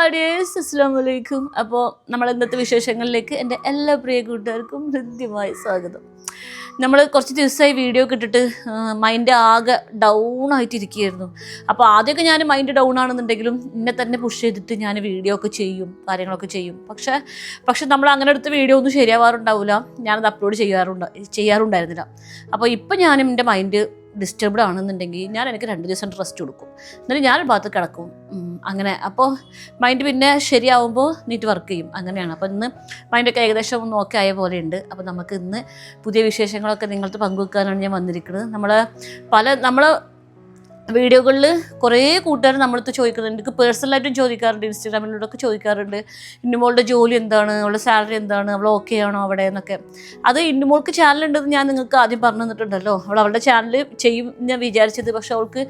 ഹാഡിയേഴ്സ് അസ്സാം വലൈക്കും അപ്പോൾ നമ്മൾ ഇന്നത്തെ വിശേഷങ്ങളിലേക്ക് എന്റെ എല്ലാ പ്രിയ കൂട്ടുകാർക്കും ഹൃദ്യമായി സ്വാഗതം. നമ്മൾ കുറച്ച് ദിവസമായി വീഡിയോ കിട്ടിട്ട് മൈൻഡ് ആകെ ഡൗൺ ആയിട്ടിരിക്കുകയായിരുന്നു. അപ്പോൾ ആദ്യമൊക്കെ ഞാൻ മൈൻഡ് ഡൗൺ ആണെന്നുണ്ടെങ്കിലും എന്നെ തന്നെ പുഷ് ചെയ്തിട്ട് ഞാൻ വീഡിയോ ഒക്കെ ചെയ്യും കാര്യങ്ങളൊക്കെ ചെയ്യും. പക്ഷേ പക്ഷെ നമ്മൾ അങ്ങനെ എടുത്ത വീഡിയോ ഒന്നും ശരിയാവാറുണ്ടാവില്ല ഞാനത് അപ്ലോഡ് ചെയ്യാറുണ്ട് ചെയ്യാറുണ്ടായിരുന്നില്ല. അപ്പോൾ ഇപ്പം ഞാനും എന്റെ മൈൻഡ് ഡിസ്റ്റർബ്ഡ് ആണെന്നുണ്ടെങ്കിൽ ഞാൻ എനിക്ക് രണ്ട് ദിവസം റെസ്റ്റ് കൊടുക്കും. എന്നിട്ട് ഞാൻ ഭാഗത്ത് കിടക്കും. അങ്ങനെ. അപ്പോൾ മൈൻഡ് പിന്നെ ശരിയാവുമ്പോൾ നീറ്റ് വർക്ക് ചെയ്യും. അങ്ങനെയാണ്. അപ്പോൾ ഇന്ന് മൈൻഡൊക്കെ ഏകദേശം ഒന്ന് ഓക്കെ ആയ പോലെയുണ്ട് അപ്പോൾ നമുക്ക് ഇന്ന് പുതിയ വിശേഷങ്ങളൊക്കെ നിങ്ങൾക്ക് പങ്കുവെക്കാനാണ് ഞാൻ വന്നിരിക്കുന്നത്. നമ്മൾ പല നമ്മൾ വീഡിയോകളിൽ കുറേ കൂട്ടുകാർ നമ്മളടുത്ത് ചോദിക്കുന്നുണ്ട്. എനിക്ക് പേഴ്സണലായിട്ടും ചോദിക്കാറുണ്ട്. ഇൻസ്റ്റാഗ്രാമിലൂടെയൊക്കെ ചോദിക്കാറുണ്ട്. ഇന്നുമോളുടെ ജോലി എന്താണ്? അവളുടെ സാലറി എന്താണ്? അവൾ ഓക്കെ ആണോ അവിടെ എന്നൊക്കെ. അത് ഇന്നുമോൾക്ക് ചാനൽ ഉണ്ടെന്ന് ഞാൻ നിങ്ങൾക്ക് ആദ്യം പറഞ്ഞു തന്നിട്ടുണ്ടല്ലോ. അവൾ അവളുടെ ചാനൽ ചെയ്യും ഞാൻ വിചാരിച്ചത്. പക്ഷെ അവൾക്ക്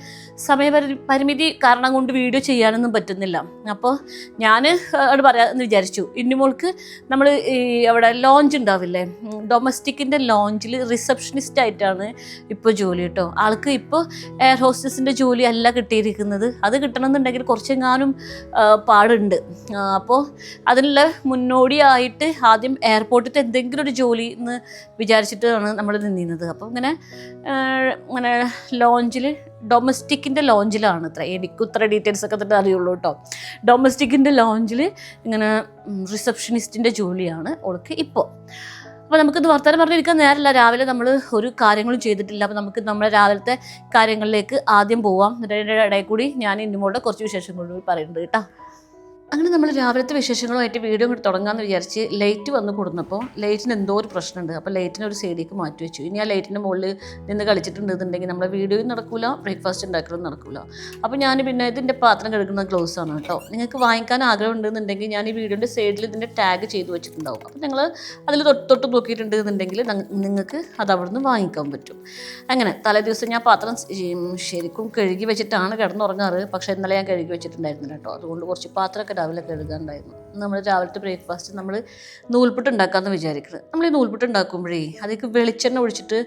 സമയപരി പരിമിതി കാരണം കൊണ്ട് വീഡിയോ ചെയ്യാനൊന്നും പറ്റുന്നില്ല. അപ്പോൾ ഞാൻ അവിടെ പറയാമെന്ന് വിചാരിച്ചു. ഇന്നുമോൾക്ക് നമ്മൾ ഈ അവിടെ ലോഞ്ച് ഉണ്ടാവില്ലേ? ഡൊമസ്റ്റിക്കിന്റെ ലോഞ്ചിൽ റിസപ്ഷനിസ്റ്റ് ആയിട്ടാണ് ഇപ്പോൾ ജോലി കേട്ടോ. ആൾക്ക് ഇപ്പോൾ എയർ ഹോസ്റ്റസിന്റെ ജോലി അല്ല കിട്ടിയിരിക്കുന്നത്. അത് കിട്ടണമെന്നുണ്ടെങ്കിൽ കുറച്ചെങ്ങാനും പാടുണ്ട്. അപ്പോൾ അതിനുള്ള മുന്നോടിയായിട്ട് ആദ്യം എയർപോർട്ടിൽ എന്തെങ്കിലും ഒരു ജോലി എന്ന് വിചാരിച്ചിട്ടാണ് നമ്മൾ നിന്നിരുന്നത്. അപ്പോൾ ഇങ്ങനെ ഇങ്ങനെ ലോഞ്ചിൽ ഡൊമസ്റ്റിക്കിന്റെ ലോഞ്ചിലാണ് ഇത്ര. എനിക്ക് ഇത്ര ഡീറ്റെയിൽസ് ഒക്കെ തന്നെ അറിയുള്ളൂ കേട്ടോ. ഡൊമസ്റ്റിക്കിന്റെ ലോഞ്ചിൽ ഇങ്ങനെ റിസപ്ഷനിസ്റ്റിന്റെ ജോലിയാണ് ഓൾക്ക് ഇപ്പോൾ. അപ്പോൾ നമുക്കിത് വർത്തമാനം പറഞ്ഞിരിക്കാൻ നേരല്ല. രാവിലെ നമ്മൾ ഒരു കാര്യങ്ങളും ചെയ്തിട്ടില്ല. അപ്പോൾ നമുക്ക് നമ്മുടെ രാവിലത്തെ കാര്യങ്ങളിലേക്ക് ആദ്യം പോവാം. ഇടയിൽ കൂടി ഞാൻ ഇന്നുമോളുടെ കുറച്ച് വിശേഷങ്ങളോട് പറയുന്നത് കേട്ടോ. അങ്ങനെ നമ്മൾ രാവിലത്തെ വിശേഷങ്ങളുമായിട്ട് വീഡിയോ ഇങ്ങോട്ട് തുടങ്ങാമെന്ന് വിചാരിച്ച് ലൈറ്റ് വന്ന് കൊടുന്നപ്പോൾ ലൈറ്റിന് എന്തോ ഒരു പ്രശ്നമുണ്ട്. അപ്പോൾ ലൈറ്റിനെ ഒരു സൈഡിലേക്ക് മാറ്റി വെച്ചു. ഇനി ആ ലൈറ്റിന്റെ മുകളിൽ നിന്ന് കളിച്ചിട്ടുണ്ടെന്നുണ്ടെങ്കിൽ നമ്മുടെ വീഡിയോയും നടക്കില്ല ബ്രേക്ക്ഫാസ്റ്റ് ഉണ്ടാക്കലും നടക്കില്ല അപ്പോൾ ഞാൻ പിന്നെ ഇതിന്റെ പാത്രം കഴുകുന്ന ഗ്ലൗസ് ആണ് കേട്ടോ. നിങ്ങൾക്ക് വാങ്ങിക്കാൻ ആഗ്രഹം ഉണ്ടെന്നുണ്ടെങ്കിൽ ഞാൻ ഈ വീഡിയോന്റെ സൈഡിൽ ഇതിന്റെ ടാഗ് ചെയ്ത് വെച്ചിട്ടുണ്ടാവും. അപ്പോൾ നിങ്ങൾ അതിൽ തൊട്ട് തൊട്ട് നോക്കിയിട്ടുണ്ട് എന്നുണ്ടെങ്കിൽ നിങ്ങൾക്ക് അത് അവിടുന്ന് വാങ്ങിക്കാൻ പറ്റും. അങ്ങനെ തലേ ദിവസം ഞാൻ പാത്രം ശരിക്കും കഴുകി വെച്ചിട്ടാണ് കിടന്നുറങ്ങാറ്. പക്ഷേ ഇന്നലെ ഞാൻ കഴുകി വെച്ചിട്ടുണ്ടായിരുന്നില്ല കേട്ടോ. അതുകൊണ്ട് കുറച്ച് പാത്രമൊക്കെ രാവിലെ കഴുകാണ്ടായിരുന്നു നമ്മൾ രാവിലത്തെ ബ്രേക്ക്ഫാസ്റ്റ് നമ്മൾ നൂൽപുട്ട് ഉണ്ടാക്കാമെന്ന് വിചാരിക്കുന്നത് നമ്മൾ ഈ നൂൽപുട്ട് ഉണ്ടാക്കുമ്പോഴേ അതിലേക്ക് വെളിച്ചെണ്ണ ഒഴിച്ചിട്ട്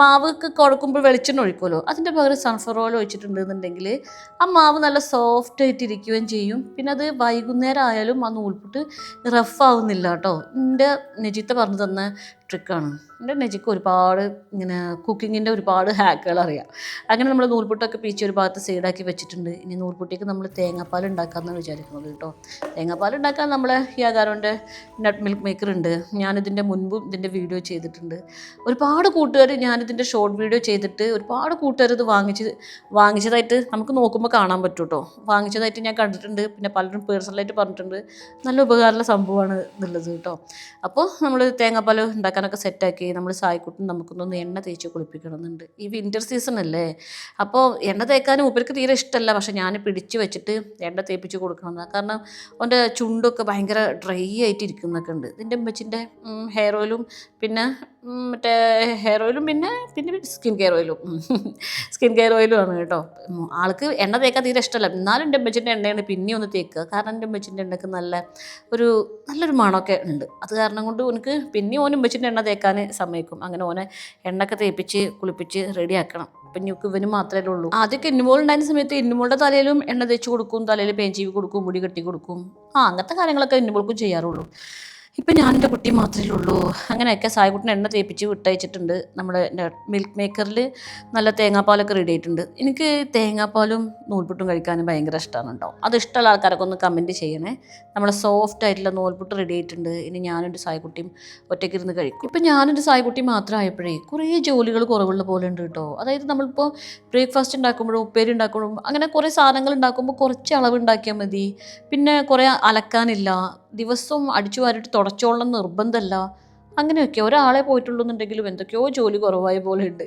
മാവൊക്കെ കുഴക്കുമ്പോൾ വെളിച്ചെണ്ണ ഒഴിക്കുമല്ലോ അതിന്റെ പകരം സൺഫ്ലവർ ഓയിൽ ഒഴിച്ചിട്ടുണ്ടെന്നുണ്ടെങ്കിൽ ആ മാവ് നല്ല സോഫ്റ്റ് ആയിട്ട് ഇരിക്കുകയും ചെയ്യും. പിന്നെ അത് വൈകുന്നേരം ആയാലും ആ നൂൽപുട്ട് റഫ് ആവുന്നില്ല കേട്ടോ. എന്റെ നിജിത്ത പറഞ്ഞു തന്ന ട്രിക്കാണ് എന്റെ നെജിക്ക് ഒരുപാട് ഇങ്ങനെ കുക്കിങ്ങിന്റെ ഒരുപാട് ഹാക്കുകൾ അറിയാം. അങ്ങനെ നമ്മൾ നൂൽപുട്ടൊക്കെ പീച്ച് ഒരു ഭാഗത്ത് സൈഡാക്കി വെച്ചിട്ടുണ്ട്. ഇനി നൂൽപുട്ടിക്ക് നമ്മൾ തേങ്ങാപ്പാൽ ഉണ്ടാക്കാമെന്നാണ് വിചാരിക്കുന്നത് കേട്ടോ. തേങ്ങാപ്പാൽ ഉണ്ടാക്കാൻ നമ്മൾ യാഗാരോന്റെ നട്ട് മിൽക്ക് മേക്കർ ഉണ്ട്. ഞാനിതിന്റെ മുൻപും ഇതിന്റെ വീഡിയോ ചെയ്തിട്ടുണ്ട്. ഒരുപാട് കൂട്ടുകാർ ഞാനിതിന്റെ ഷോർട്ട് വീഡിയോ ചെയ്തിട്ട് ഒരുപാട് കൂട്ടുകാർ ഇത് വാങ്ങിച്ച് വാങ്ങിച്ചതായിട്ട് നമുക്ക് നോക്കുമ്പോൾ കാണാൻ പറ്റും കേട്ടോ. വാങ്ങിച്ചതായിട്ട് ഞാൻ കണ്ടിട്ടുണ്ട്. പിന്നെ പലരും പേഴ്സണലായിട്ട് പറഞ്ഞിട്ടുണ്ട്. നല്ല ഉപകാരമുള്ള സംഭവമാണ് എന്നുള്ളത് കേട്ടോ. അപ്പോൾ നമ്മൾ തേങ്ങാപ്പാൽ ഉണ്ടാക്കാനൊക്കെ സെറ്റാക്കി നമ്മൾ സായിക്കുട്ടും നമുക്കൊന്നൊന്ന് എണ്ണ തേച്ച് കുളിപ്പിക്കണമെന്നുണ്ട്. ഈ വിന്റർ സീസൺ അല്ലേ? അപ്പോൾ എണ്ണ തേക്കാനും ഉപരിക്ക് തീരെ ഇഷ്ടമല്ല പക്ഷെ ഞാൻ പിടിച്ച് വെച്ചിട്ട് എണ്ണ തേപ്പിച്ച് കൊടുക്കണം. കാരണം അവന്റെ ചുണ്ടൊക്കെ ഭയങ്കര ഡ്രൈ ആയിട്ട് ഇരിക്കുന്നൊക്കെ ഉണ്ട്. ഇതിന്റെ ഉമ്മച്ചിന്റെ ഹെയർ ഓയിലും പിന്നെ മറ്റേ ഹെയർ ഓയിലും പിന്നെ പിന്നെ സ്കിൻ കെയർ ഓയിലും സ്കിൻ കെയർ ഓയിലും ആണ് കേട്ടോ. ആൾക്ക് എണ്ണ തേക്കാൻ തീരെ ഇഷ്ടമല്ല എന്നാലും എന്റെ അമ്മച്ചിന്റെ എണ്ണയാണ് പിന്നെ ഒന്ന് തേക്കുക. കാരണം എന്റെ അമ്മച്ചിന്റെ എണ്ണയ്ക്ക് നല്ല ഒരു നല്ലൊരു മണമൊക്കെ ഉണ്ട്. അത് കാരണം കൊണ്ട് എനിക്ക് പിന്നെ ഓൻ ഉമ്മച്ചിന്റെ എണ്ണ തേക്കാൻ സമ്മതിക്കും. അങ്ങനെ ഓനെ എണ്ണയൊക്കെ തേപ്പിച്ച് കുളിപ്പിച്ച് റെഡിയാക്കണം. അപ്പം ഞുക്ക് ഇവന് മാത്രമേ ഉള്ളൂ. ആദ്യമൊക്കെ ഇന്നുമോൾ ഉണ്ടായിരുന്ന സമയത്ത് ഇന്നുമോളുടെ തലയിലും എണ്ണ തേച്ച് കൊടുക്കും തലയിൽ പേഞ്ചീവി കൊടുക്കും മുടി കെട്ടി കൊടുക്കും. ആ അങ്ങനത്തെ കാര്യങ്ങളൊക്കെ ഇന്നുമോൾക്കും ചെയ്യാറുള്ളൂ. ഇപ്പം ഞാൻ എന്റെ കുട്ടി മാത്രമേ ഉള്ളൂ. അങ്ങനെയൊക്കെ സായ്ക്കുട്ടിനെ എണ്ണ തേപ്പിച്ച് വിട്ടയച്ചിട്ടുണ്ട്. നമ്മുടെ മിൽക്ക് മേക്കറിൽ നല്ല തേങ്ങാപ്പാലൊക്കെ റെഡി ആയിട്ടുണ്ട്. എനിക്ക് തേങ്ങാപ്പാലും നൂൽപുട്ടും കഴിക്കാനും ഭയങ്കര ഇഷ്ടമാണ് കേട്ടോ അത് ഇഷ്ടമുള്ള ആൾക്കാരൊക്കെ ഒന്ന് കമന്റ് ചെയ്യണേ. നമ്മുടെ സോഫ്റ്റ് ആയിട്ടുള്ള നൂൽപുട്ട് റെഡി ആയിട്ടുണ്ട്. ഇനി ഞാനൊരു സായ്ക്കുട്ടിയും ഒറ്റയ്ക്ക് ഇരുന്ന് കഴിക്കും. ഇപ്പം ഞാനൊരു സായ്ക്കുട്ടി മാത്രമായപ്പോഴേ കുറേ ജോലികൾ കുറവുള്ള പോലെ ഉണ്ട് കേട്ടോ. അതായത് നമ്മളിപ്പോൾ ബ്രേക്ക്ഫാസ്റ്റ് ഉണ്ടാക്കുമ്പോഴും ഉപ്പേരി ഉണ്ടാക്കുമ്പോഴും അങ്ങനെ കുറേ സാധനങ്ങൾ ഉണ്ടാക്കുമ്പോൾ കുറച്ച് അളവ് ഉണ്ടാക്കിയാൽ മതി. പിന്നെ കുറേ അലക്കാനില്ല. ദിവസവും അടിച്ചു വാരിട്ട് തുടച്ചോളണം നിർബന്ധമല്ല അങ്ങനെയൊക്കെ ഒരാളെ പോയിട്ടുള്ളൂന്നുണ്ടെങ്കിലും എന്തൊക്കെയോ ജോലി കുറവായ പോലെ ഉണ്ട്.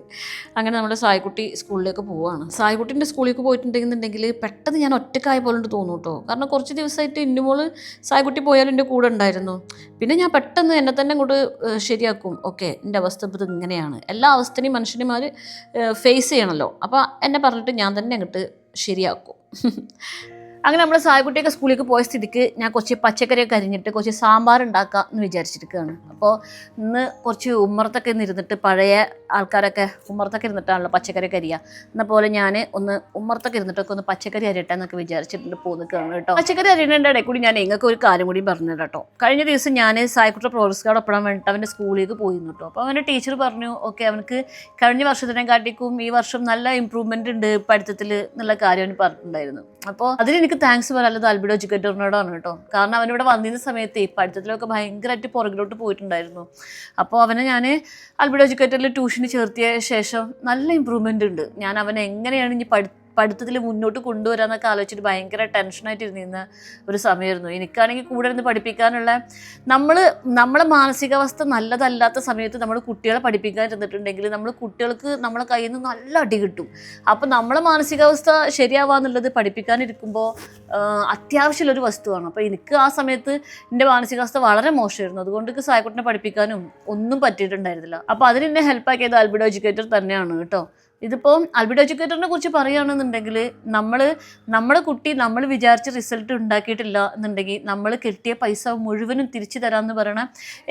അങ്ങനെ നമ്മുടെ സായ്ക്കുട്ടി സ്കൂളിലേക്ക് പോവുകയാണ് സായ്ക്കുട്ടിന്റെ സ്കൂളിലേക്ക് പോയിട്ടുണ്ടെന്നുണ്ടെങ്കിൽ പെട്ടെന്ന് ഞാൻ ഒറ്റക്കായ പോലെ ഉണ്ട് തോന്നും കേട്ടോ കാരണം കുറച്ച് ദിവസമായിട്ട് ഇന്നുമോൾ സായ്ക്കുട്ടി പോയാലും എന്റെ കൂടെ ഉണ്ടായിരുന്നു. പിന്നെ ഞാൻ പെട്ടെന്ന് എന്നെ തന്നെ അങ്ങോട്ട് ശരിയാക്കും. ഓക്കെ എന്റെ അവസ്ഥ ഇത് ഇങ്ങനെയാണ്. എല്ലാ അവസ്ഥയും മനുഷ്യന്മാർ ഫേസ് ചെയ്യണമല്ലോ അപ്പോൾ എന്നെ പറഞ്ഞിട്ട് ഞാൻ തന്നെ അങ്ങോട്ട് ശരിയാക്കും. അങ്ങനെ നമ്മൾ സായ്ക്കുട്ടിയൊക്കെ സ്കൂളിലേക്ക് പോയ സ്ഥിതിക്ക് ഞാൻ കുറച്ച് പച്ചക്കറിയൊക്കെ അരിഞ്ഞിട്ട് കുറച്ച് സാമ്പാർ ഉണ്ടാക്കാം എന്ന് വിചാരിച്ചിരിക്കുകയാണ്. അപ്പോൾ ഇന്ന് കുറച്ച് ഉമ്മറത്തൊക്കെ ഇരുന്നിട്ട് പഴയ ആൾക്കാരൊക്കെ ഉമ്മറത്തൊക്കെ ഇരുന്നിട്ടാണല്ലോ പച്ചക്കറിയൊക്കെ അരിയുക എന്ന പോലെ ഞാൻ ഒന്ന് ഉമ്മറത്തൊക്കെ ഇരുന്നിട്ടൊക്കെ ഒന്ന് പച്ചക്കറി അരിയട്ടെ എന്നൊക്കെ വിചാരിച്ചിട്ടുണ്ട് പോകുന്നതാണ് കേട്ടോ. പച്ചക്കറി അരിയേണ്ട ഇടയിൽ കൂടി ഞാൻ നിങ്ങൾക്ക് ഒരു കാര്യം കൂടി പറഞ്ഞു കേട്ടോ. കഴിഞ്ഞ ദിവസം ഞാൻ സായ്ക്കുട്ട പ്രോഗ്രസ് കാർഡ് ഒപ്പിടാൻ വേണ്ടിയിട്ട് അവന്റെ സ്കൂളിലേക്ക് പോയിരുന്നു കേട്ടോ. അപ്പോൾ അവന്റെ ടീച്ചർ പറഞ്ഞു ഓക്കെ അവനക്ക് കഴിഞ്ഞ വർഷത്തിനെ കാട്ടിക്കും ഈ വർഷം നല്ല ഇമ്പ്രൂവ്മെന്റ് ഉണ്ട് പഠിത്തത്തിൽ എന്നുള്ള കാര്യം അവന് പറഞ്ഞിട്ടുണ്ടായിരുന്നു. അപ്പോൾ അതിന് എനിക്ക് താങ്ക്സ് പറയാനുള്ളത് അൽബിഡോ എഡ്യൂക്കേറ്ററിനോടാണ് കേട്ടോ. കാരണം അവനിവിടെ വന്നിരുന്ന സമയത്ത് പഠിത്തത്തിലൊക്കെ ഭയങ്കരമായിട്ട് പുറകിലോട്ട് പോയിട്ടുണ്ടായിരുന്നു. അപ്പോൾ അവനെ ഞാൻ അൽബിഡോ എഡ്യൂക്കേറ്ററിൽ ട്യൂഷന് ചേർത്തിയ ശേഷം നല്ല ഇമ്പ്രൂവ്മെന്റ് ഉണ്ട്. ഞാൻ അവനെ എങ്ങനെയാണ് ഇനി പഠി പഠിത്തത്തിൽ മുന്നോട്ട് കൊണ്ടുവരാന്നൊക്കെ ആലോചിച്ചിട്ട് ഭയങ്കര ടെൻഷനായിട്ട് ഇരുന്നിരുന്ന ഒരു സമയമായിരുന്നു. എനിക്കാണെങ്കിൽ കൂടെ ഇരുന്ന് പഠിപ്പിക്കാനുള്ള നമ്മൾ നമ്മളെ മാനസികാവസ്ഥ നല്ലതല്ലാത്ത സമയത്ത് നമ്മൾ കുട്ടികളെ പഠിപ്പിക്കാൻ ഇരുന്നിട്ടുണ്ടെങ്കിൽ നമ്മൾ കുട്ടികൾക്ക് നമ്മളെ കയ്യിൽ നിന്ന് നല്ല അടി കിട്ടും. അപ്പം നമ്മളെ മാനസികാവസ്ഥ ശരിയാവാന്നുള്ളത് പഠിപ്പിക്കാനിരിക്കുമ്പോൾ അത്യാവശ്യമുള്ളൊരു വസ്തുവാണ്. അപ്പോൾ എനിക്ക് ആ സമയത്ത് എന്റെ മാനസികാവസ്ഥ വളരെ മോശമായിരുന്നു. അതുകൊണ്ട് സായക്കുട്ടിനെ പഠിപ്പിക്കാനും ഒന്നും പറ്റിയിട്ടുണ്ടായിരുന്നില്ല. അപ്പോൾ അതിന് എന്നെ ഹെൽപ്പാക്കിയത് ആൽബിഡോ എഡ്യൂക്കേറ്റർ തന്നെയാണ് കേട്ടോ. ഇതിപ്പോൾ അൽബിഡ് എഡ്യൂക്കേറ്ററിനെ കുറിച്ച് പറയുകയാണെന്നുണ്ടെങ്കിൽ നമ്മൾ നമ്മുടെ കുട്ടി നമ്മൾ വിചാരിച്ച റിസൾട്ട് ഉണ്ടാക്കിയിട്ടില്ല എന്നുണ്ടെങ്കിൽ നമ്മൾ കെട്ടിയ പൈസ മുഴുവനും തിരിച്ചു തരാമെന്ന് പറയണ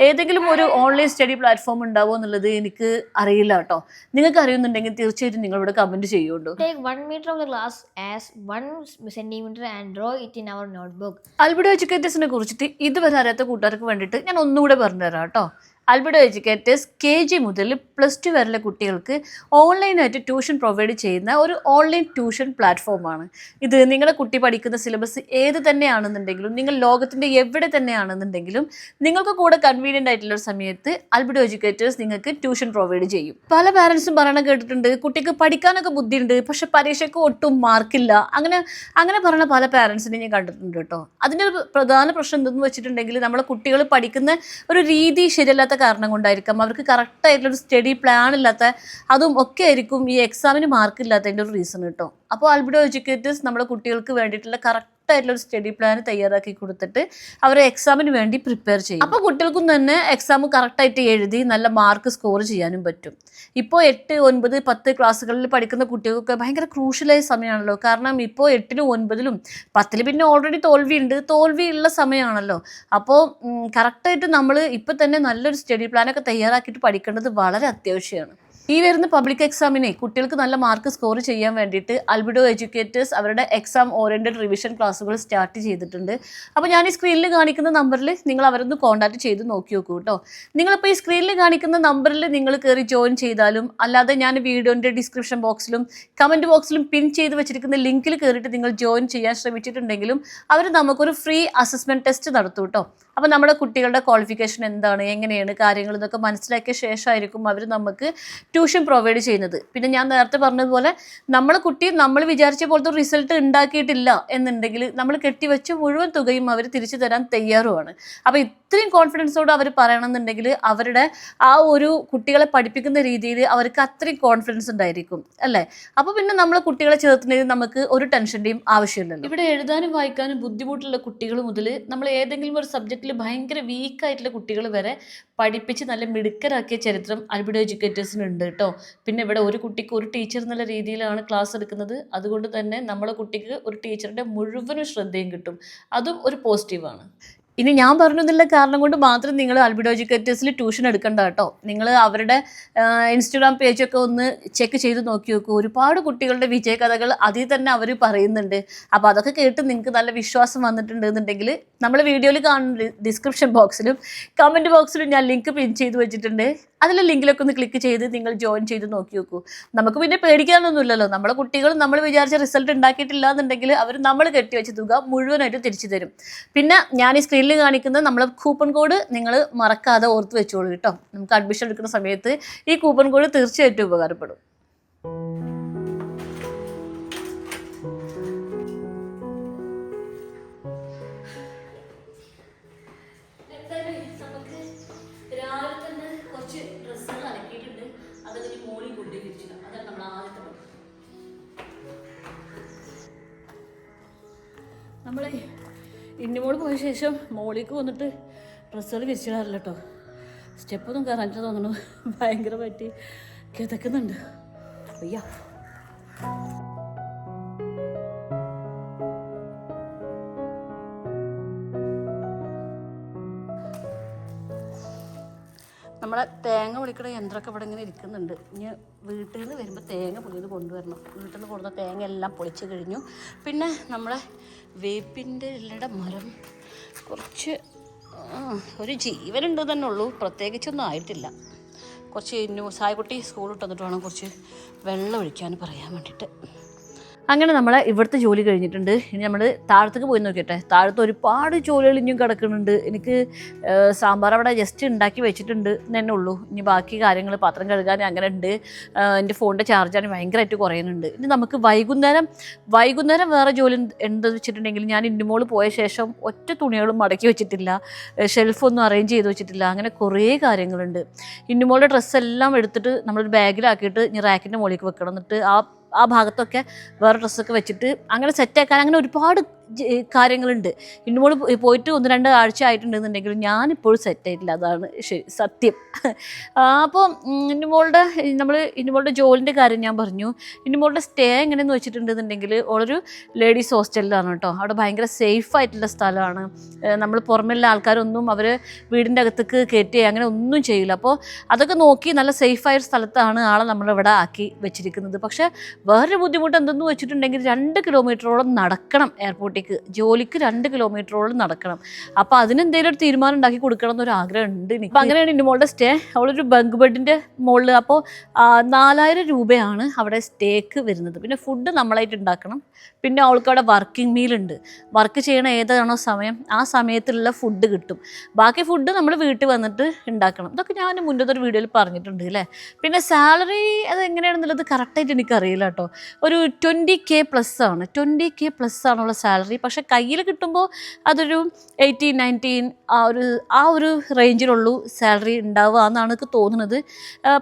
ഏതെങ്കിലും ഒരു ഓൺലൈൻ സ്റ്റഡി പ്ലാറ്റ്ഫോം ഉണ്ടാവുമോ എന്നുള്ളത് എനിക്ക് അറിയില്ല കേട്ടോ. നിങ്ങൾക്ക് അറിയുന്നുണ്ടെങ്കിൽ തീർച്ചയായിട്ടും നിങ്ങളിവിടെ കമന്റ് ചെയ്യുള്ളൂ one centimeter and draw it in our notebook. Albedo എഡ്യൂക്കേറ്റേഴ്സിനെ കുറിച്ചിട്ട് ഇതുവരെ അറിയാത്ത കൂട്ടുകാർക്ക് വേണ്ടിയിട്ട് ഞാൻ ഒന്നുകൂടെ പറഞ്ഞുതരാം കേട്ടോ. അൽബിഡോ എഡ്യൂക്കേറ്റേഴ്സ് കെ ജി മുതൽ പ്ലസ് ടു വരെയുള്ള കുട്ടികൾക്ക് ഓൺലൈനായിട്ട് ട്യൂഷൻ പ്രൊവൈഡ് ചെയ്യുന്ന ഒരു ഓൺലൈൻ ട്യൂഷൻ പ്ലാറ്റ്ഫോമാണ് ഇത് നിങ്ങളുടെ കുട്ടി പഠിക്കുന്ന സിലബസ് ഏത് തന്നെയാണെന്നുണ്ടെങ്കിലും നിങ്ങൾ ലോകത്തിന്റെ എവിടെ തന്നെയാണെന്നുണ്ടെങ്കിലും നിങ്ങൾക്ക് കൂടെ കൺവീനിയന്റ് ആയിട്ടുള്ള സമയത്ത് അൽബിഡോ എഡ്യൂക്കേറ്റേഴ്സ് നിങ്ങൾക്ക് ട്യൂഷൻ പ്രൊവൈഡ് ചെയ്യും. പല പാരൻസും പറയണ കേട്ടിട്ടുണ്ട് കുട്ടിക്ക് പഠിക്കാനൊക്കെ ബുദ്ധിയുണ്ട് പക്ഷേ പരീക്ഷയ്ക്ക് ഒട്ടും മാർക്കില്ല അങ്ങനെ അങ്ങനെ പറയുന്ന പല പാരൻസിനെ ഞാൻ കണ്ടിട്ടുണ്ട് കേട്ടോ. അതിന്റെ പ്രധാന പ്രശ്നം എന്തെന്ന് വെച്ചിട്ടുണ്ടെങ്കിൽ നമ്മളെ കുട്ടികൾ പഠിക്കുന്ന ഒരു രീതി ശരിയല്ലാത്ത കാരണം കൊണ്ടായിരിക്കാം. അവർക്ക് കറക്റ്റായിട്ടുള്ള ഒരു സ്റ്റഡി പ്ലാൻ ഇല്ലാത്ത അതും ഒക്കെ ആയിരിക്കും ഈ എക്സാമിന് മാർക്ക് ഇല്ലാത്തതിന്റെ ഒരു റീസൺ കേട്ടോ അപ്പോൾ അൽബിഡോ എഡ്യൂക്കേറ്റേഴ്സ് നമ്മുടെ കുട്ടികൾക്ക് വേണ്ടിയിട്ടുള്ള കറക്റ്റ് ആയിട്ടുള്ള ഒരു സ്റ്റഡി പ്ലാൻ തയ്യാറാക്കി കൊടുത്തിട്ട് അവരെ എക്സാമിന് വേണ്ടി പ്രിപ്പയർ ചെയ്യും. അപ്പോൾ കുട്ടികൾക്കും തന്നെ എക്സാം കറക്റ്റായിട്ട് എഴുതി നല്ല മാർക്ക് സ്കോർ ചെയ്യാനും പറ്റും. ഇപ്പോൾ എട്ട് ഒൻപത് പത്ത് ക്ലാസ്സുകളിൽ പഠിക്കുന്ന കുട്ടികൾക്ക് ഭയങ്കര ക്രൂഷ്യലായ സമയമാണല്ലോ. കാരണം ഇപ്പോൾ എട്ടിലും ഒൻപതിലും പത്തിൽ പിന്നെ ഓൾറെഡി തോൽവിയുണ്ട്. തോൽവി ഉള്ള സമയമാണല്ലോ അപ്പോൾ കറക്റ്റായിട്ട് നമ്മൾ ഇപ്പോൾ തന്നെ നല്ലൊരു സ്റ്റഡി പ്ലാനൊക്കെ തയ്യാറാക്കിയിട്ട് പഠിക്കേണ്ടത് വളരെ അത്യാവശ്യമാണ്. ഈ വരുന്ന പബ്ലിക് എക്സാമിനെ കുട്ടികൾക്ക് നല്ല മാർക്ക് സ്കോർ ചെയ്യാൻ വേണ്ടിയിട്ട് അൽബിഡോ എഡ്യൂക്കേറ്റേഴ്സ് അവരുടെ എക്സാം ഓറിയന്റഡ് റിവിഷൻ ക്ലാസ്സുകൾ സ്റ്റാർട്ട് ചെയ്തിട്ടുണ്ട്. അപ്പോൾ ഞാൻ ഈ സ്ക്രീനിൽ കാണിക്കുന്ന നമ്പറിൽ നിങ്ങൾ അവരൊന്ന് കോൺടാക്ട് ചെയ്ത് നോക്കി നോക്കൂ കേട്ടോ. നിങ്ങളിപ്പോൾ ഈ സ്ക്രീനിൽ കാണിക്കുന്ന നമ്പറിൽ നിങ്ങൾ കയറി ജോയിൻ ചെയ്താലും അല്ലാതെ ഞാൻ വീഡിയോന്റെ ഡിസ്ക്രിപ്ഷൻ ബോക്സിലും കമന്റ് ബോക്സിലും പിൻ ചെയ്ത് വെച്ചിരിക്കുന്ന ലിങ്കിൽ കയറിയിട്ട് നിങ്ങൾ ജോയിൻ ചെയ്യാൻ ശ്രമിച്ചിട്ടുണ്ടെങ്കിലും അവർ നമുക്കൊരു ഫ്രീ അസസ്മെന്റ് ടെസ്റ്റ് നടത്തും കേട്ടോ. അപ്പോൾ നമ്മുടെ കുട്ടികളുടെ ക്വാളിഫിക്കേഷൻ എന്താണ് എങ്ങനെയാണ് കാര്യങ്ങൾ എന്നൊക്കെ മനസ്സിലാക്കിയ ശേഷമായിരിക്കും അവർ നമുക്ക് ട്യൂഷൻ പ്രൊവൈഡ് ചെയ്യുന്നത്. പിന്നെ ഞാൻ നേരത്തെ പറഞ്ഞതുപോലെ നമ്മൾ കുട്ടി നമ്മൾ വിചാരിച്ച പോലത്തെ റിസൾട്ട് ഉണ്ടാക്കിയിട്ടില്ല എന്നുണ്ടെങ്കിൽ നമ്മൾ കെട്ടിവെച്ച് മുഴുവൻ തുകയും അവർ തിരിച്ചു തരാൻ തയ്യാറുമാണ് അപ്പോൾ ഇത്രയും കോൺഫിഡൻസോട് അവർ പറയണമെന്നുണ്ടെങ്കിൽ അവരുടെ ആ ഒരു കുട്ടികളെ പഠിപ്പിക്കുന്ന രീതിയിൽ അവർക്ക് അത്രയും കോൺഫിഡൻസ് ഉണ്ടായിരിക്കും അല്ലേ? അപ്പോൾ പിന്നെ നമ്മൾ കുട്ടികളെ ചേർത്തുന്നതിൽ നമുക്ക് ഒരു ടെൻഷന്റെയും ആവശ്യമില്ലല്ലോ. ഇവിടെ എഴുതാനും വായിക്കാനും ബുദ്ധിമുട്ടുള്ള കുട്ടികൾ മുതൽ നമ്മൾ ഏതെങ്കിലും ഒരു സബ്ജക്റ്റിൽ ഭയങ്കര വീക്കായിട്ടുള്ള കുട്ടികൾ വരെ പഠിപ്പിച്ച് നല്ല മിടുക്കരാക്കിയ ചരിത്രം അൽബിഡോ എഡ്യൂക്കേറ്റേഴ്സിന് ഉണ്ട് കേട്ടോ. പിന്നെ ഇവിടെ ഒരു കുട്ടിക്ക് ഒരു ടീച്ചർ എന്നുള്ള രീതിയിലാണ് ക്ലാസ് എടുക്കുന്നത്. അതുകൊണ്ട് തന്നെ നമ്മളെ കുട്ടിക്ക് ഒരു ടീച്ചറുടെ മുഴുവനും ശ്രദ്ധയും കിട്ടും. അതും ഒരു പോസിറ്റീവാണ് ഇനി ഞാൻ പറഞ്ഞതിലുള്ള കാരണം കൊണ്ട് മാത്രം നിങ്ങൾ അൽബിഡോ എഡ്യൂക്കേറ്റേഴ്സിൽ ട്യൂഷൻ എടുക്കണ്ട കേട്ടോ. നിങ്ങൾ അവരുടെ ഇൻസ്റ്റഗ്രാം പേജൊക്കെ ഒന്ന് ചെക്ക് ചെയ്ത് നോക്കി നോക്കൂ. ഒരുപാട് കുട്ടികളുടെ വിജയകഥകൾ അതിൽ തന്നെ അവർ പറയുന്നുണ്ട്. അപ്പോൾ അതൊക്കെ കേട്ട് നിങ്ങൾക്ക് നല്ല വിശ്വാസം വന്നിട്ടുണ്ട് എന്നുണ്ടെങ്കിൽ നമ്മൾ വീഡിയോയിൽ കാണുന്ന ഡിസ്ക്രിപ്ഷൻ ബോക്സിലും കമന്റ് ബോക്സിലും ഞാൻ ലിങ്ക് പിൻ ചെയ്ത് വെച്ചിട്ടുണ്ട്. അതിലെ ലിങ്കിലൊക്കെ ഒന്ന് ക്ലിക്ക് ചെയ്ത് നിങ്ങൾ ജോയിൻ ചെയ്ത് നോക്കി നോക്കൂ നമുക്ക് പിന്നെ പേടിക്കാനൊന്നുമില്ലല്ലോ. നമ്മളെ കുട്ടികൾ നമ്മൾ വിചാരിച്ച റിസൾട്ട് ഉണ്ടാക്കിയിട്ടില്ല എന്നുണ്ടെങ്കിൽ അവർ നമ്മൾ കെട്ടിവെച്ച തുക മുഴുവനായിട്ട് തിരിച്ചു തരും. പിന്നെ ഞാൻ ഈ സ്ക്രീനിൽ കാണിക്കുന്ന നമ്മളെ കൂപ്പൺ കോഡ് നിങ്ങൾ മറക്കാതെ ഓർത്ത് വെച്ചോളൂ കേട്ടോ. നമുക്ക് അഡ്മിഷൻ എടുക്കുന്ന സമയത്ത് ഈ കൂപ്പൺ കോഡ് തീർച്ചയായിട്ടും ഉപകാരപ്പെടും. നമ്മളെ ഇന്നിമോൾ പോയ ശേഷം മോളിലേക്ക് വന്നിട്ട് ഡ്രസ്സുകൾ വിരിച്ചിടാറില്ല കേട്ടോ സ്റ്റെപ്പൊന്നും കയറാൻ തോന്നുന്നു. പറ്റി. കിതക്കുന്നുണ്ട്. അയ്യ. നമ്മളെ തേങ്ങ പൊളിക്കുന്ന യന്ത്രമൊക്കെ ഇവിടെ ഇങ്ങനെ ഇരിക്കുന്നുണ്ട്. ഇനി വീട്ടിൽ നിന്ന് വരുമ്പോൾ തേങ്ങ പൊളിയത് കൊണ്ടുവരണം. വീട്ടിൽ നിന്ന് കൊടുത്ത തേങ്ങ എല്ലാം പൊളിച്ച് കഴിഞ്ഞു. പിന്നെ നമ്മളെ വേപ്പിന്റെ ഇല്ലയുടെ മരം കുറച്ച് ഒരു ജീവനുണ്ട് തന്നെ ഉള്ളൂ. പ്രത്യേകിച്ചൊന്നും ആയിട്ടില്ല. കുറച്ച് ഇന്നു സായ്ക്കുട്ടി സ്കൂളിട്ട് വന്നിട്ട് വേണം കുറച്ച് വെള്ളം ഒഴിക്കാൻ പറയാൻ വേണ്ടിയിട്ട് അങ്ങനെ നമ്മൾ ഇവിടുത്തെ ജോലി കഴിഞ്ഞിട്ടുണ്ട്. ഇനി നമ്മൾ താഴത്തേക്ക് പോയി നോക്കിയിട്ടെ. താഴത്ത് ഒരുപാട് ജോലികൾ ഇനിയും കിടക്കുന്നുണ്ട്. എനിക്ക് സാമ്പാർ അവിടെ ജസ്റ്റ് ഉണ്ടാക്കി വെച്ചിട്ടുണ്ട് തന്നെ ഉള്ളൂ. ഇനി ബാക്കി കാര്യങ്ങൾ പാത്രം കഴുകാൻ അങ്ങനെ ഉണ്ട്. എന്റെ ഫോണിന്റെ ചാർജാണ് ഭയങ്കരമായിട്ട് കുറയുന്നുണ്ട്. ഇനി നമുക്ക് വൈകുന്നേരം വൈകുന്നേരം വേറെ ജോലി എന്ത് വെച്ചിട്ടുണ്ടെങ്കിൽ ഞാൻ ഇന്നുമോൾ പോയ ശേഷം ഒറ്റ തുണികളും മടക്കി വെച്ചിട്ടില്ല. ഷെൽഫൊന്നും അറേഞ്ച് ചെയ്ത് വെച്ചിട്ടില്ല. അങ്ങനെ കുറേ കാര്യങ്ങളുണ്ട്. ഇന്നുമോളുടെ ഡ്രസ്സെല്ലാം എടുത്തിട്ട് നമ്മളൊരു ബാഗിലാക്കിയിട്ട് ഇനി റാക്കിന്റെ മുകളിലേക്ക് വെക്കണം. എന്നിട്ട് ആ ആ ഭാഗത്തൊക്കെ വേറെ ഡ്രസ്സൊക്കെ വെച്ചിട്ട് അങ്ങനെ സെറ്റാക്കാൻ അങ്ങനെ ഒരുപാട് കാര്യങ്ങളുണ്ട്. ഇന്നുമോൾ പോയിട്ട് ഒന്ന് രണ്ട് ആഴ്ച ആയിട്ടുണ്ടെന്നുണ്ടെങ്കിലും ഞാനിപ്പോഴും സെറ്റായിട്ടില്ല അതാണ് ശരി സത്യം. അപ്പോൾ ഇന്നുമോളുടെ നമ്മൾ ഇന്നുമോളുടെ ജോലിന്റെ കാര്യം ഞാൻ പറഞ്ഞു. ഇന്നുമോളുടെ സ്റ്റേ എങ്ങനെയെന്ന് വെച്ചിട്ടുണ്ടെന്നുണ്ടെങ്കിൽ ഓളൊരു ലേഡീസ് ഹോസ്റ്റലിലാണ് കേട്ടോ അവിടെ ഭയങ്കര സേഫ് ആയിട്ടുള്ള സ്ഥലമാണ്. നമ്മൾ പുറമെയുള്ള ആൾക്കാരൊന്നും അവർ വീടിന്റെ അകത്തേക്ക് കയറ്റി അങ്ങനെ ഒന്നും ചെയ്യില്ല അപ്പോൾ അതൊക്കെ നോക്കി നല്ല സേഫായ ഒരു സ്ഥലത്താണ് ആളെ നമ്മളിവിടെ ആക്കി വെച്ചിരിക്കുന്നത്. പക്ഷേ വേറൊരു ബുദ്ധിമുട്ട് എന്തെന്ന് വെച്ചിട്ടുണ്ടെങ്കിൽ രണ്ട് കിലോമീറ്ററോളം നടക്കണം എയർപോർട്ടിലേക്ക് ജോലിക്ക് രണ്ട് കിലോമീറ്ററോളം നടക്കണം. അപ്പോൾ അതിനെന്തെങ്കിലും ഒരു തീരുമാനം ഉണ്ടാക്കി കൊടുക്കണം എന്നൊരു ആഗ്രഹം ഉണ്ട് അപ്പോൾ അങ്ങനെയാണ് എന്റെ മോളുടെ സ്റ്റേ. അവളൊരു ബങ്ക് ബെഡിന്റെ മുകളിൽ അപ്പോൾ നാലായിരം രൂപയാണ് അവിടെ സ്റ്റേക്ക് വരുന്നത്. പിന്നെ ഫുഡ് നമ്മളായിട്ട് ഉണ്ടാക്കണം. പിന്നെ അവൾക്ക് അവിടെ വർക്കിംഗ് മീൽ ഉണ്ട്. വർക്ക് ചെയ്യണ ഏതാണോ സമയം ആ സമയത്തുള്ള ഫുഡ് കിട്ടും. ബാക്കി ഫുഡ് നമ്മൾ വീട്ടിൽ വന്നിട്ട് ഉണ്ടാക്കണം. ഇതൊക്കെ ഞാൻ മുന്നത്തെ ഒരു വീഡിയോയിൽ പറഞ്ഞിട്ടുണ്ട് അല്ലേ? പിന്നെ സാലറി അത് എങ്ങനെയാണെന്നുള്ളത് കറക്റ്റായിട്ട് എനിക്കറിയില്ല കേട്ടോ. ഒരു ട്വന്റി കെ പ്ലസ് ആണ്. ട്വന്റി കെ പ്ലസ് ആണുള്ള സാലറി പക്ഷേ കയ്യിൽ കിട്ടുമ്പോൾ അതൊരു എയ്റ്റീൻ നയന്റീൻ ആ ഒരു ആ ഒരു റേഞ്ചിലുള്ളൂ സാലറി ഉണ്ടാവുക എന്നാണ് എനിക്ക് തോന്നുന്നത്.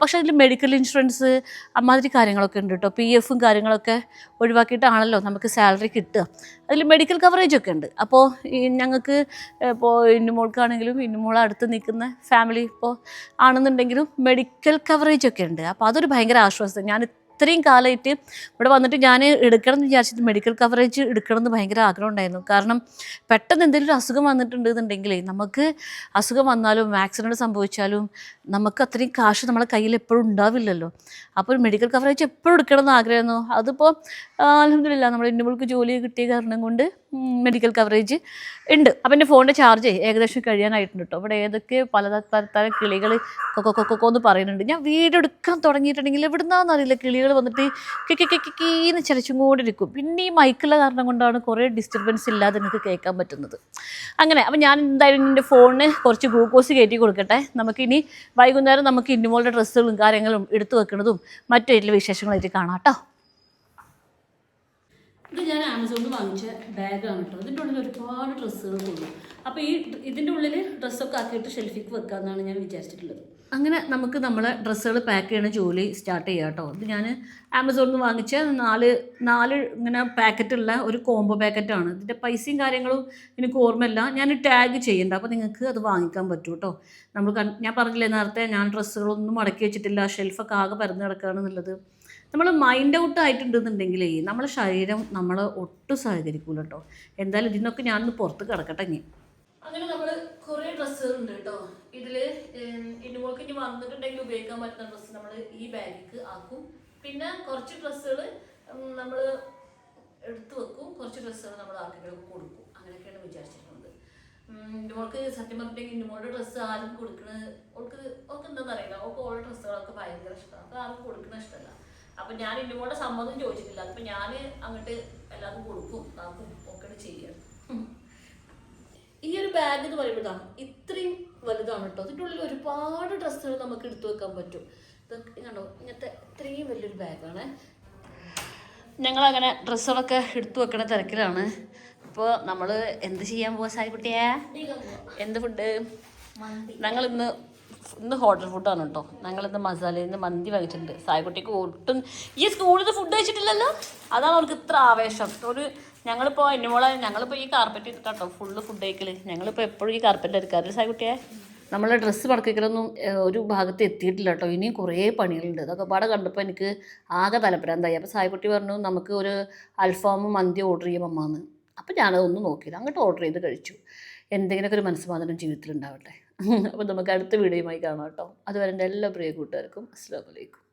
പക്ഷേ അതിൽ മെഡിക്കൽ ഇൻഷുറൻസ് അമ്മാതിരി കാര്യങ്ങളൊക്കെ ഉണ്ട് കേട്ടോ. പി എഫും കാര്യങ്ങളൊക്കെ ഒഴിവാക്കിയിട്ടാണല്ലോ നമുക്ക് സാലറി കിട്ടുക. അതിൽ മെഡിക്കൽ കവറേജ് ഒക്കെ ഉണ്ട്. അപ്പോൾ ഞങ്ങൾക്ക് ഇപ്പോൾ ഇന്നുമോൾക്കാണെങ്കിലും ഇന്നുമോൾ അടുത്ത് നിൽക്കുന്ന ഫാമിലി ഇപ്പോൾ ആണെന്നുണ്ടെങ്കിലും മെഡിക്കൽ കവറേജ് ഒക്കെ ഉണ്ട്. അപ്പോൾ അതൊരു ഭയങ്കര ആശ്വാസം. ഞാൻ ഇത്രയും കാലമായിട്ട് ഇവിടെ വന്നിട്ട് ഞാൻ എടുക്കണം എന്ന് വിചാരിച്ചിട്ട് മെഡിക്കൽ കവറേജ് എടുക്കണം എന്ന് ഭയങ്കര ആഗ്രഹം ഉണ്ടായിരുന്നു. കാരണം പെട്ടെന്ന് എന്തെങ്കിലും ഒരു അസുഖം വന്നിട്ടുണ്ടെന്നുണ്ടെങ്കിൽ നമുക്ക് അസുഖം വന്നാലും ആക്സിഡന്റ് സംഭവിച്ചാലും നമുക്ക് അത്രയും കാശ് നമ്മളെ കയ്യിൽ എപ്പോഴും ഉണ്ടാവില്ലല്ലോ. അപ്പോൾ മെഡിക്കൽ കവറേജ് എപ്പോഴും എടുക്കണം എന്ന് ആഗ്രഹമായിരുന്നു. അതിപ്പോൾ അലഹമില്ല നമ്മുടെ ഇന്നുമുൾക്ക് ജോലി കിട്ടിയ കാരണം കൊണ്ട് മെഡിക്കൽ കവറേജ് ഉണ്ട്. അപ്പം എന്റെ ഫോണിന്റെ ചാർജ് ഏകദേശം കഴിയാനായിട്ടുണ്ട് കേട്ടോ ഇവിടെ ഏതൊക്കെ പല പലതരം കിളികൾ കൊക്കോ കൊക്കോ എന്ന് പറയുന്നുണ്ട്. ഞാൻ വീട് എടുക്കാൻ തുടങ്ങിയിട്ടുണ്ടെങ്കിൽ എവിടുന്നാന്ന് അറിയില്ല. കിളികൾ വന്നിട്ട് കിക്കി കിക്കി കീന്ന് ചരച്ചും കൂടി ഇരിക്കും പിന്നെ ഈ മൈക്കുള്ള കാരണം കൊണ്ടാണ് കുറേ ഡിസ്റ്റർബൻസ് ഇല്ലാതെ നിങ്ങൾക്ക് കേൾക്കാൻ പറ്റുന്നത്. അങ്ങനെ അപ്പം ഞാൻ എന്തായാലും എന്റെ ഫോണിന് കുറച്ച് ഗ്ലൂക്കോസ് കയറ്റി കൊടുക്കട്ടെ. നമുക്കിനി വൈകുന്നേരം നമുക്ക് ഇന്നുമോളുടെ ഡ്രസ്സുകളും കാര്യങ്ങളും എടുത്തു വെക്കുന്നതും മറ്റു വലിയ വിശേഷങ്ങളായിട്ട് കാണാം കേട്ടോ ഇത് ഞാൻ ആമസോണിൽ വാങ്ങിച്ച ബാഗാണ് കേട്ടോ ഇതിന്റെ ഉള്ളിൽ ഒരുപാട് ഡ്രസ്സുകൾ ഉണ്ട് അപ്പോൾ ഈ ഇതിന്റെ ഉള്ളിൽ ഡ്രസ്സൊക്കെ ആക്കിയിട്ട് ഷെൽഫിക്ക് വെക്കാമെന്നാണ് ഞാൻ വിചാരിച്ചിട്ടുള്ളത്. അങ്ങനെ നമുക്ക് നമ്മളെ ഡ്രസ്സുകൾ പാക്ക് ചെയ്യണ ജോലി സ്റ്റാർട്ട് ചെയ്യാം കേട്ടോ ഇത് ഞാൻ ആമസോണിൽ നിന്ന് വാങ്ങിച്ച നാല് നാല് ഇങ്ങനെ പാക്കറ്റുള്ള ഒരു കോംബോ പാക്കറ്റാണ് ഇതിന്റെ പൈസയും കാര്യങ്ങളും എനിക്ക് ഓർമ്മയില്ല. ഞാൻ ടാഗ് ചെയ്യേണ്ട. അപ്പോൾ നിങ്ങൾക്ക് അത് വാങ്ങിക്കാൻ പറ്റും കേട്ടോ നമ്മൾ ഞാൻ പറഞ്ഞില്ലേ നേരത്തെ ഞാൻ ഡ്രസ്സുകളൊന്നും മടക്കി വെച്ചിട്ടില്ല. ഷെൽഫൊക്കെ ആകെ പരന്ന് കിടക്കുകയാണെന്നുള്ളത് നമ്മൾ മൈൻഡ് ഔട്ട് ആയിട്ടുണ്ടെന്നുണ്ടെങ്കിലേ നമ്മളെ ശരീരം നമ്മൾ ഒട്ടും സഹകരിക്കൂല കേട്ടോ എന്തായാലും ഇതിനൊക്കെ ഞാൻ ഞാനൊന്ന് പുറത്ത് കിടക്കട്ടെ ഇനി. അങ്ങനെ നമ്മൾ കുറേ ഡ്രസ്സുകൾ ഉണ്ട് കേട്ടോ ഇതിൽ ഇന്നുമോൾക്ക് ഇനി വന്നിട്ടുണ്ടെങ്കിൽ ഉപയോഗിക്കാൻ പറ്റുന്ന ഡ്രസ്സ് നമ്മൾ ഈ ബാഗിക്ക് ആക്കും. പിന്നെ കുറച്ച് ഡ്രസ്സുകൾ നമ്മൾ എടുത്തു വെക്കും. കുറച്ച് ഡ്രസ്സുകൾ നമ്മൾ ആർക്കെങ്കിലും കൊടുക്കും. അങ്ങനെയൊക്കെയാണ് വിചാരിച്ചിട്ടുള്ളത്. ഇന്നുമോൾക്ക് സത്യം പറഞ്ഞിട്ടുണ്ടെങ്കിൽ ഇന്നുമോളുടെ ഡ്രസ്സ് ആരും കൊടുക്കണത് ഓൾക്ക് ഓൾക്ക് എന്താണെന്ന് അറിയില്ല ഓൾക്ക് ഓരോ ഡ്രസ്സുകളൊക്കെ ഭയങ്കര ഇഷ്ടമാണ്. അപ്പോൾ ആർക്കും കൊടുക്കണ ഇഷ്ടമല്ല. അപ്പൊ ഞാൻ ഇന്നുമോളുടെ സമ്മതം ചോദിച്ചിട്ടില്ല. അപ്പൊ ഞാൻ അങ്ങോട്ട് എല്ലാവർക്കും കൊടുക്കും. ആക്കും ഒക്കെ ചെയ്യാം. ഈ ഒരു ബാഗ് എന്ന് പറയുമ്പോൾ ഇത്രയും വലുതാണ് കേട്ടോ അതിന്റെ ഉള്ളിൽ ഒരുപാട് ഡ്രസ്സുകൾ നമുക്ക് എടുത്തു വെക്കാൻ പറ്റും. ഇതൊക്കെ കണ്ടോ ഇങ്ങനത്തെ ഇത്രയും വലിയൊരു ബാഗാണ് ഞങ്ങളങ്ങനെ ഡ്രസ്സുകളൊക്കെ എടുത്തു വെക്കണ തിരക്കിലാണ്. അപ്പോൾ നമ്മൾ എന്ത് ചെയ്യാൻ പോവാ സായിക്കുട്ടിയാ? എന്ത് ഫുഡ് ഞങ്ങൾ ഇന്ന് ഇന്ന് ഹോട്ടൽ ഫുഡാണ് കേട്ടോ ഞങ്ങൾ ഇന്ന് മസാലയിൽ നിന്ന് മന്തി വാങ്ങിച്ചിട്ടുണ്ട്. സായിക്കുട്ടിക്ക് ഒട്ടും ഈ സ്കൂളിൽ ഫുഡ് കഴിച്ചിട്ടില്ലല്ലോ? അതാണ് അവർക്ക് ഇത്ര ആവേശം. ഒരു ഞങ്ങളിപ്പോൾ എന്നോളെ ഞങ്ങളിപ്പോൾ ഈ കാർപ്പറ്റ് കേട്ടോ ഫുള്ള് ഫുഡ് കഴിക്കൽ ഞങ്ങളിപ്പോൾ എപ്പോഴും ഈ കാർപ്പറ്റ് എടുക്കാറില്ല സായ്ക്കുട്ടിയെ? നമ്മളെ ഡ്രസ്സ് മടക്കിക്കലൊന്നും ഒരു ഭാഗത്ത് എത്തിയിട്ടില്ല കേട്ടോ ഇനിയും കുറേ പണികളുണ്ട്. അതൊക്കെ പാടെ കണ്ടപ്പോൾ എനിക്ക് ആകെ തലപ്പരാന്തായി അപ്പോൾ സായിക്കുട്ടി പറഞ്ഞു നമുക്ക് ഒരു അൽഫാമും മന്തി ഓർഡർ ചെയ്യാം അമ്മാന്ന്. അപ്പോൾ ഞാനതൊന്നും നോക്കിയില്ല. അങ്ങോട്ട് ഓർഡർ ചെയ്ത് കഴിച്ചു. എന്തെങ്കിലുമൊക്കെ ഒരു മനസ്സമാധാനം ജീവിതത്തിൽ ഉണ്ടാവട്ടെ അപ്പോൾ നമുക്ക് അടുത്ത വീഡിയോയുമായി കാണാം കേട്ടോ. അതുവരെ എന്റെ എല്ലാ പ്രിയ കൂട്ടുകാർക്കും അസ്സാം വലൈക്കും